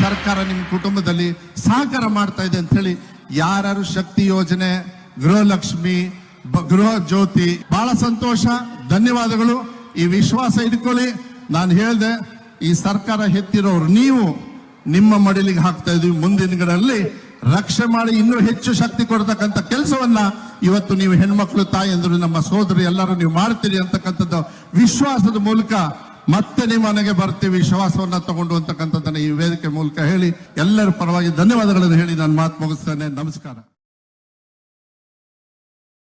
ಸರ್ಕಾರ ನಿಮ್ಮ ಕುಟುಂಬದಲ್ಲಿ ಸಹಕಾರ ಮಾಡ್ತಾ ಇದೆ ಅಂತ ಹೇಳಿ ಯಾರು ಶಕ್ತಿ ಯೋಜನೆ, ಗೃಹಲಕ್ಷ್ಮಿ ಲಕ್ಷ್ಮಿ ಗೃಹ ಜ್ಯೋತಿ, ಬಹಳ ಸಂತೋಷ, ಧನ್ಯವಾದಗಳು. ಈ ವಿಶ್ವಾಸ ಇಟ್ಕೊಳ್ಳಿ. ನಾನು ಹೇಳ್ದೆ, ಈ ಸರ್ಕಾರ ಹೆತ್ತಿರೋರು ನೀವು ನಿಮ್ಮ ಮಡಿಲಿಗೆ ಹಾಕ್ತಾ ಇದೀವಿ ಮುಂದಿನಗಳಲ್ಲಿ ದಿನಗಳಲ್ಲಿ ರಕ್ಷೆ ಮಾಡಿ ಇನ್ನೂ ಹೆಚ್ಚು ಶಕ್ತಿ ಕೊಡ್ತಕ್ಕಂಥ ಕೆಲಸವನ್ನ ಇವತ್ತು ನೀವು ಹೆಣ್ಮಕ್ಳು, ತಾಯಂದ್ರು, ನಮ್ಮ ಸೋದರಿ ಎಲ್ಲರೂ ನೀವು ಮಾಡ್ತೀರಿ ಅಂತಕ್ಕಂಥದ್ದು ವಿಶ್ವಾಸದ ಮೂಲಕ ಮತ್ತೆ ನಿಮ್ಮ ಮನೆಗೆ ಬರ್ತೀವಿ, ವಿಶ್ವಾಸವನ್ನ ತಗೊಂಡು ಅಂತಕ್ಕಂಥದ್ದನ್ನ ಈ ವೇದಿಕೆ ಮೂಲಕ ಹೇಳಿ ಎಲ್ಲರ ಪರವಾಗಿ ಧನ್ಯವಾದಗಳನ್ನು ಹೇಳಿ ನಾನು ಮಾತು ಮುಗಿಸ್ತೇನೆ. ನಮಸ್ಕಾರ.